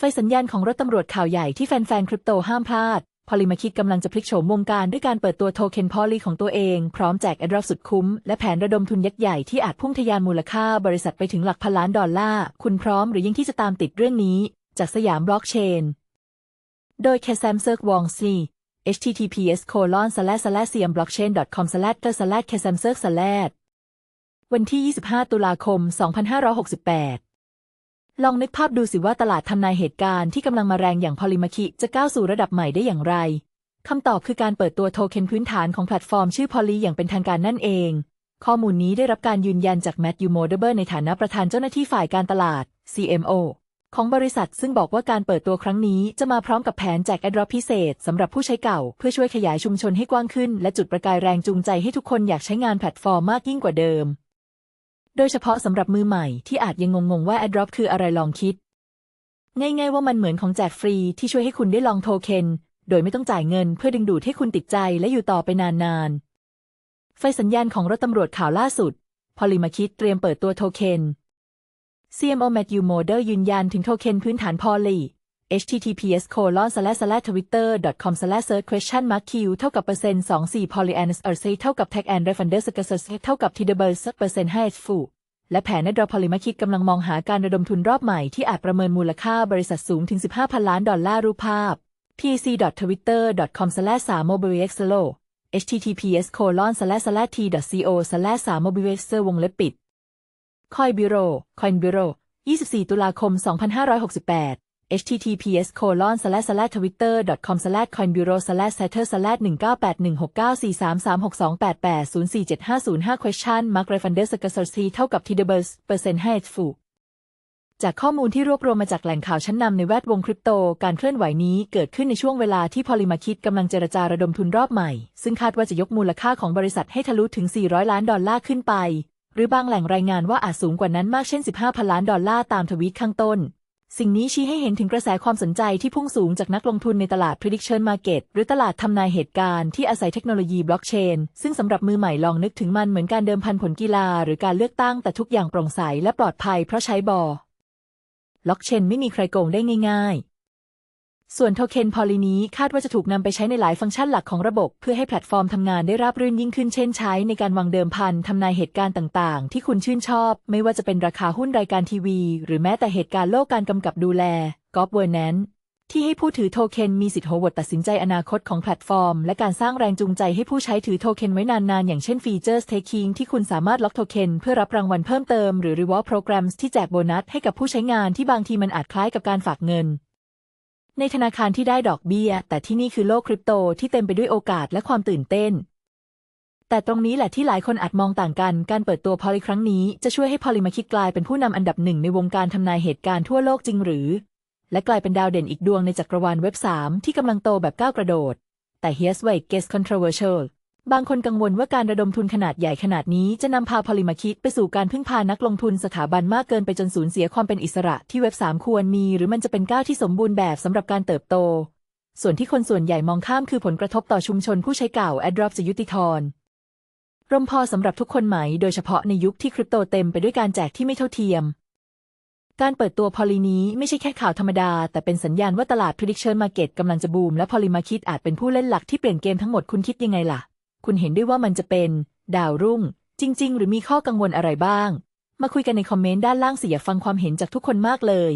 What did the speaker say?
ไฟสัญญาณของรถตำรวจข่าวใหญ่ที่แฟนๆ คริปโตห้ามพลาด พอลิมาคิดกำลังจะพลิกโฉมวงการด้วยการเปิดตัวโทเค็นพอลีของตัวเอง พร้อมแจกแอดรับสุดคุ้ม และแผนระดมทุนยักษ์ใหญ่ที่อาจพุ่งทะยานมูลค่าบริษัทไปถึงหลักพันล้านดอลลาร์ คุณพร้อมหรือยังที่จะตามติดเรื่องนี้ จากสยามบล็อกเชน โดยแคสซมเซิร์กวองซี https colon slash slash siam blockchain com slash ter slash k s a m s e r slash วันที่ 25 ตุลาคม 2568 ลองนึกภาพดูสิว่าตลาดทำนายเหตุการณ์ที่กำลังมาแรงอย่างพอลิมาคิจะก้าวสู่ระดับใหม่ได้อย่างไรคำตอบคือการเปิดตัวโทเค็นพื้นฐานของแพลตฟอร์มชื่อพอลีอย่างเป็นทางการนั่นเอง ข้อมูลนี้ได้รับการยืนยันจากแมทยูโมเดเบอร์ในฐานะประธานเจ้าหน้าที่ฝ่ายการตลาด CMO ของบริษัทซึ่งบอกว่าการเปิดตัวครั้งนี้จะมาพร้อมกับแผนแจกแอดรอปพิเศษสำหรับผู้ใช้เก่า เพื่อช่วยขยายชุมชนให้กว้างขึ้น และจุดประกายแรงจูงใจให้ทุกคนอยากใช้งานแพลตฟอร์มมากยิ่งกว่าเดิม โดยเฉพาะสำหรับมือใหม่ที่อาจยังงงๆว่าแอดรอปคืออะไรลองคิด ง่ายๆว่ามันเหมือนของแจกฟรีที่ช่วยให้คุณได้ลองโทเค็นโดยไม่ต้องจ่ายเงินเพื่อดึงดูดให้คุณติดใจและอยู่ต่อไปนานๆ ไฟสัญญาณของรถตำรวจข่าวล่าสุด พอลิมาคิดเตรียมเปิดตัวโทเค็น CMO Matthew Moder ยืนยันถึงโทเค็นพื้นฐานพอลี https colon slash slash twitter com slash search question mark q เท่ากับเปอร์เซ็นต์สองสี่ polyans r c เท่ากับ tag and refunder s c s ท่ากับ t d b l เปอร์เซ็นต์ห้าฟูและแผนในดรอพอลิมาคิดกำลังมองหาการระดมทุนรอบใหม่ที่อาจประเมินมูลค่าบริษัทสูงถึง 15พันล้านดอลลาร์รูปภาพ pc.twitter.com/3mobileexlo https colon slash slash t.co slash 3 mobilexlo วงเล็บปิดคอยบิโรคอยบิโร24 ตุลาคม 2568 https colon slash slash twitter com slash coinbureau slash setter slash 1981694336288047505 question mark refunder scarcity เท่ากับ t w เปอร์เซ็นต์ให้ฟูจากข้อมูลที่รวบรวมมาจากแหล่งข่าวชั้นนำในแวดวงคริปโต การเคลื่อนไหวนี้เกิดขึ้นในช่วงเวลาที่พอลิมาคิดกำลังเจรจาระดมทุนรอบใหม่ ซึ่งคาดว่าจะยกมูลค่าของบริษัทให้ทะลุถึง 400 ล้านดอลลาร์ขึ้นไป หรือบางแหล่งรายงานว่าอาจสูงกว่านั้นมากเช่น 15พันล้านดอลลาร์ตามทวีตข้างต้น สิ่งนี้ชี้ให้เห็นถึงกระแสความสนใจที่พุ่งสูงจากนักลงทุนในตลาด prediction market หรือตลาดทำนายเหตุการณ์ที่อาศัยเทคโนโลยีบล็อกเชน ซึ่งสำหรับมือใหม่ลองนึกถึงมันเหมือนการเดิมพันผลกีฬา หรือการเลือกตั้งแต่ทุกอย่างโปร่งใสและปลอดภัยเพราะใช้บอ บล็อกเชนไม่มีใครโกงได้ง่าย ส่วนโทเค็นพอลีนี้คาดว่าจะถูกนำไปใช้ในหลายฟังก์ชันหลักของระบบ เพื่อให้แพลตฟอร์มทำงานได้ราบรื่นยิ่งขึ้นเช่นใช้ ในการวางเดิมพันทำนายเหตุการณ์ต่างๆ ที่คุณชื่นชอบ ไม่ว่าจะเป็นราคาหุ้นรายการทีวี หรือแม้แต่เหตุการณ์โลกการกำกับดูแลกอฟเวอร์แนนที่ให้ผู้ถือโทเค็นมีสิทธิ์โหวตตัดสินใจอนาคตของแพลตฟอร์ม และการสร้างแรงจูงใจให้ผู้ใช้ถือโทเค็นไว้นานๆ อย่างเช่นฟีเจอร์ staking ที่คุณสามารถล็อกโทเค็นเพื่อรับรางวัลเพิ่มเติมหรือ reward programs ที่แจกโบนัสให้กับผู้ใช้งานที่บางทีมันอาจคล้ายกับการฝากเงิน ในธนาคารที่ได้ดอกเบี้ย แต่ที่นี่คือโลกคริปโตที่เต็มไปด้วยโอกาสและความตื่นเต้น แต่ตรงนี้แหละที่หลายคนอาจมองต่างกัน การเปิดตัวพอลิครั้งนี้จะช่วยให้พอลิมาคิดกลายเป็นผู้นำอันดับหนึ่งในวงการทำนายเหตุการณ์ทั่วโลกจริงหรือ และกลายเป็นดาวเด่นอีกดวงในจักรวาลเว็บ 3 ที่กำลังโตแบบก้าวกระโดด แต่ here's why it gets controversial บางคนกังวลว่าการระดมทุนขนาดใหญ่ขนาดนี้จะนำพาพอลิมาคิดไปสู่การพึ่งพานักลงทุนสถาบันมากเกินไปจนสูญเสียความเป็นอิสระที่เว็บ 3 ควรมี หรือมันจะเป็นก้าวที่สมบูรณ์แบบสำหรับการเติบโต ส่วนที่คนส่วนใหญ่มองข้ามคือผลกระทบต่อชุมชนผู้ใช้เก่า AdDrop จะยุติธรร่มพอสำหรับทุกคนไหม โดยเฉพาะในยุคที่คริปโตเต็มไปด้วยการแจกที่ไม่เท่าเทียม การเปิดตัวพอลีนี้ไม่ใช่แค่ข่าวธรรมดา แต่เป็นสัญญาณว่าตลาด prediction market กำลังจะบูมและพอลีมาคิดอาจเป็นผู้เล่นหลักที่เปลี่ยนเกมทั้งหมดคุณคิดยังไงล่ะ คุณเห็นด้วยว่ามันจะเป็น ดาวรุ่ง จริง ๆ หรือมีข้อกังวลอะไรบ้าง มาคุยกันในคอมเมนต์ด้านล่างสิอยากฟังความเห็นจากทุกคนมากเลย